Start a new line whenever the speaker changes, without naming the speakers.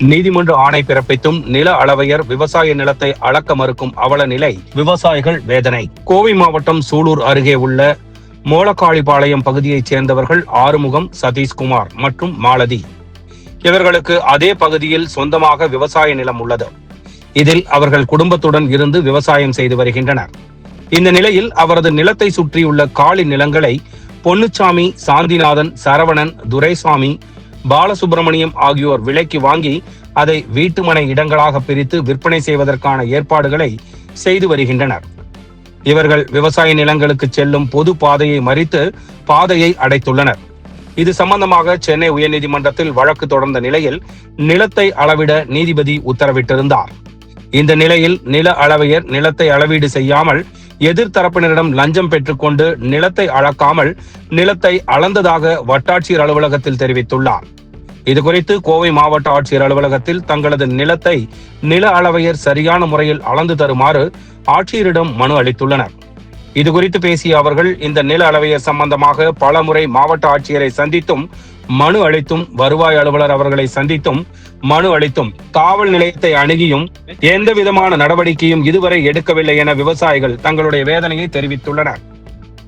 நீதிமன்ற ஆணை பிறப்பித்தும் நில அளவையர் விவசாய நிலத்தை அளக்க மறுக்கும் அவல நிலை விவசாயிகள் வேதனை. கோவை மாவட்டம் சூலூர் அருகே உள்ள மோலக்காளிபாளையம் பகுதியைச் சேர்ந்தவர்கள் ஆறுமுகம் சதீஷ்குமார் மற்றும் மாலதி. இவர்களுக்கு அதே பகுதியில் சொந்தமாக விவசாய நிலம் உள்ளது. இதில் அவர்கள் குடும்பத்துடன் இருந்து விவசாயம் செய்து வருகின்றனர். இந்த நிலையில் அவரது நிலத்தை சுற்றியுள்ள காலி நிலங்களை பொன்னுச்சாமி சாந்திநாதன் சரவணன் துரைசாமி பாலசுப்பிரமணியம் ஆகியோர் விலைக்கு வாங்கி அதை வீட்டுமனை இடங்களாக பிரித்து விற்பனை செய்வதற்கான ஏற்பாடுகளை செய்து வருகின்றனர். இவர்கள் விவசாய நிலங்களுக்கு செல்லும் பொது பாதையை மறித்து பாதையை அடைத்துள்ளனர். இது சம்பந்தமாக சென்னை உயர்நீதிமன்றத்தில் வழக்கு தொடர்ந்த நிலையில் நிலத்தை அளவிட நீதிபதி உத்தரவிட்டிருந்தார். இந்த நிலையில் நில அளவையர் நிலத்தை அளவீடு செய்யாமல் எதிர்த்தரப்பினரிடம் லஞ்சம் பெற்றுக்கொண்டு நிலத்தை அளக்காமல் நிலத்தை அளந்ததாக வட்டாட்சியர் அலுவலகத்தில் தெரிவித்துள்ளார். இதுகுறித்து கோவை மாவட்ட ஆட்சியர் அலுவலகத்தில் தங்களது நிலத்தை நில அளவையர் சரியான முறையில் அளந்து தருமாறு ஆட்சியரிடம் மனு அளித்துள்ளனர். இது குறித்து பேசிய அவர்கள் இந்த நில அளவையர் சம்பந்தமாக பலமுறை மாவட்ட ஆட்சியரை சந்தித்தும் மனு அளித்தும் வருவாய் அலுவலர் அவர்களை சந்தித்தும் மனு அளித்தும் காவல் நிலையத்தை அணுகியும் எந்த விதமான நடவடிக்கையும் இதுவரை எடுக்கவில்லை என விவசாயிகள் தங்களுடைய வேதனையை தெரிவித்துள்ளனர்.